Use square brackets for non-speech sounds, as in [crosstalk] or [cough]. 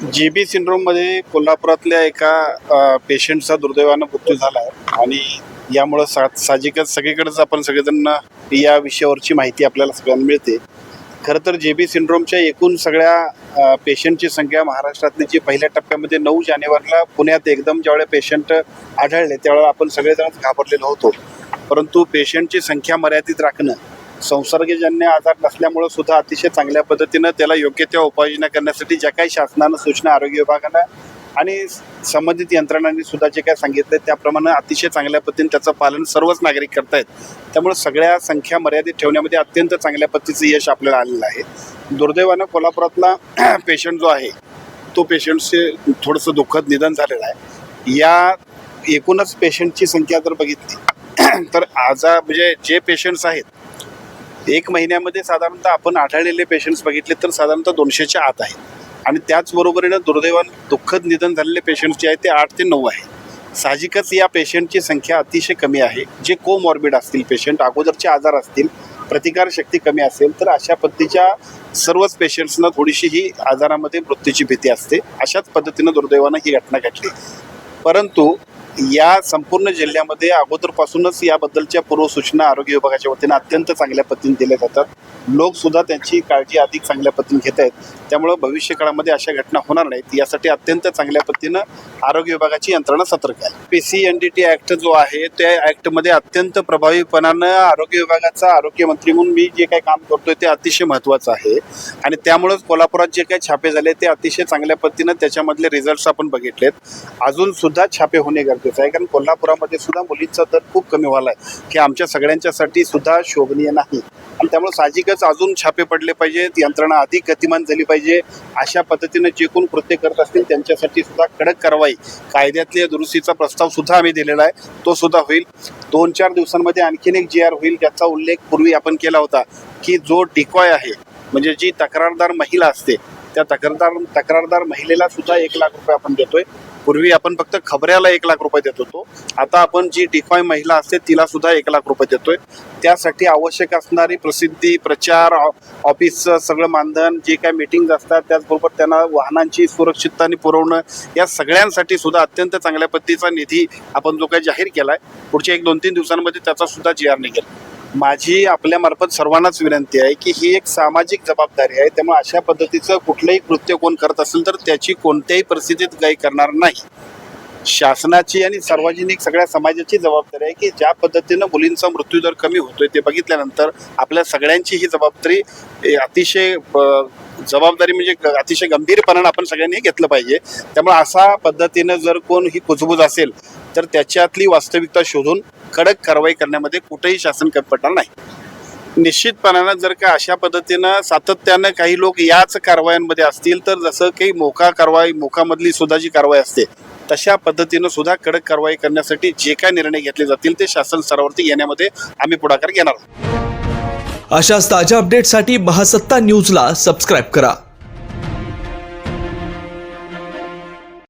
G B सिंड्रोममध्ये कोल्हापुरातल्या एका पेशंटचा दुर्दैवानं मृत्यू झाला आहे. आणि यामुळं सा साहजिकच सगळीकडेच आपण सगळेजण या विषयावरची माहिती आपल्याला सगळ्यांना मिळते. खरं तर जे बी सिंड्रोमच्या एकूण सगळ्या पेशंटची संख्या महाराष्ट्रातली जी पहिल्या टप्प्यामध्ये नऊ जानेवारीला पुण्यात एकदम ज्यावेळेला पेशंट आढळले त्यावेळेला आपण सगळेजणच घाबरलेलो होतो. परंतु पेशंटची संख्या मर्यादित राखणं संसर्गजन्य आजार नसल्यामुळं सुद्धा अतिशय चांगल्या पद्धतीनं त्याला योग्य त्या उपाययोजना करण्यासाठी ज्या काही शासनानं सूचना आरोग्य विभागानं आणि संबंधित यंत्रणांनी सुद्धा जे काय सांगितलं त्याप्रमाणे अतिशय चांगल्या पद्धतीने त्याचं पालन सर्वच नागरिक करतायत. त्यामुळे सगळ्या संख्या मर्यादित ठेवण्यामध्ये अत्यंत चांगल्या पद्धतीचं यश आपल्याला आलेलं आहे. दुर्दैवानं कोल्हापुरातला [clears throat] पेशंट जो आहे तो पेशंटचे थोडंसं दुःखद निधन झालेलं आहे. या एकूणच पेशंटची संख्या जर बघितली [clears throat] तर आजार म्हणजे जे पेशंट्स आहेत एक महिन्यामध्ये साधारणतः आपण आढळलेले पेशंट्स बघितले तर साधारणतः दोनशेच्या आत आहे आणि त्याचबरोबरीनं दुर्दैवान दुःखद निधन झालेले पेशंट्स जे आहेत ते आठ ते नऊ आहे साहजिकच या पेशंटची संख्या अतिशय कमी आहे. जे कोमॉर्बिड असतील पेशंट अगोदरचे आजार असतील प्रतिकारशक्ती कमी असेल तर अशा पद्धतीच्या सर्वच पेशंट्सना थोडीशी ही आजारामध्ये मृत्यूची भीती असते. अशाच पद्धतीनं दुर्दैवानं ही घटना घडली. परंतु या संपूर्ण जिल्ह्यामध्ये अगोदरपासूनच याबद्दलच्या पूर्वसूचना आरोग्य विभागाच्या वतीनं अत्यंत चांगल्या पद्धतीने दिल्या जातात. लोकसुद्धा त्यांची काळजी अधिक चांगल्या पद्धतीने घेत आहेत. त्यामुळं भविष्यकाळामध्ये अशा घटना होणार नाहीत. यासाठी अत्यंत चांगल्या पद्धतीनं आरोग्य विभागाची यंत्रणा सतर्क आहे. P C N D T act जो आहे त्या ॲक्टमध्ये अत्यंत प्रभावीपणानं आरोग्य विभागाचा आरोग्यमंत्री म्हणून मी जे काही काम करतोय ते अतिशय महत्त्वाचं आहे. आणि त्यामुळंच कोल्हापुरात जे काही छापे झाले ते अतिशय चांगल्या पद्धतीनं त्याच्यामधले रिझल्ट्स आपण बघितलेत. अजून सुद्धा छापे होणे गरजेचं आहे. कारण कोल्हापुरामध्ये सुद्धा मुलींचा दर खूप कमी व्हायला आहे. की आमच्या सगळ्यांच्यासाठी सुद्धा शोभनीय नाही. आणि त्यामुळे साहजिकच अजून छापे पडले पाहिजेत यंत्रणा अधिक गतिमान झाली पाहिजे अशा पद्धतीने जे कोण कृत्य करत असतील त्यांच्यासाठी सुद्धा कडक कारवाई कायद्यातल्या दुरुस्तीचा प्रस्ताव सुद्धा आम्ही दिलेला आहे तो सुद्धा होईल. दोन चार दिवसांमध्ये आणखीन एक जी आर होईल ज्याचा उल्लेख पूर्वी आपण केला होता की जो डिकॉय आहे म्हणजे जी तक्रारदार महिला असते त्या तक्रारदार तक्रारदार महिलेला सुद्धा एक लाख रुपये आपण देतोय. पूर्वी आपण फक्त खबऱ्याला एक लाख रुपये देत होतो. आता आपण जी डिकॉय महिला असते तिला सुद्धा एक लाख रुपये देतोय. त्यासाठी आवश्यक असणारी प्रसिद्धी प्रचार ऑ- ऑफिसचं सगळं मानधन जे काय मिटिंग असतात त्याचबरोबर त्यांना वाहनांची सुरक्षितताने पुरवणं या सगळ्यांसाठी सुद्धा अत्यंत चांगल्या पद्धतीचा निधी आपण जो काही जाहीर केलाय पुढच्या एक दोन तीन दिवसांमध्ये त्याचा सुद्धा जी आर निघेल. माझी आपल्यामार्फत सर्वांनाच विनंती आहे की ही एक सामाजिक जबाबदारी आहे. त्यामुळे अशा पद्धतीचं कुठलंही कृत्य कोण करत असेल तर त्याची कोणत्याही परिस्थितीत काही करणार नाही. शासनाची आणि सार्वजनिक सगळ्या समाजाची जबाबदारी आहे की ज्या पद्धतीनं मुलींचा मृत्यूदर कमी होतोय ते बघितल्यानंतर आपल्या सगळ्यांची ही जबाबदारी अतिशय जबाबदारी म्हणजे ग- अतिशय गंभीरपणानं आपण सगळ्यांनी घेतलं पाहिजे. त्यामुळे अशा पद्धतीनं जर कोण ही कुजबूज असेल तर त्याच्यातली वास्तविकता शोधून कडक कारवाई करण्यामध्ये कुठेही शासन कमी पडणार नाही. निश्चितपणानं जर का अशा पद्धतीनं सातत्यानं काही लोक याच कारवायांमध्ये असतील तर जसं काही मोका कारवाई मोकामधली सुद्धा जी कारवाई असते तशा पद्धतीनं सुद्धा कडक कारवाई करण्यासाठी जे काय निर्णय घेतले जातील ते शासन स्तरावरती येण्यामध्ये आम्ही पुढाकार घेणार आहोत. अशाच ताज्या अपडेटसाठी महासत्ता न्यूजला सबस्क्राईब करा.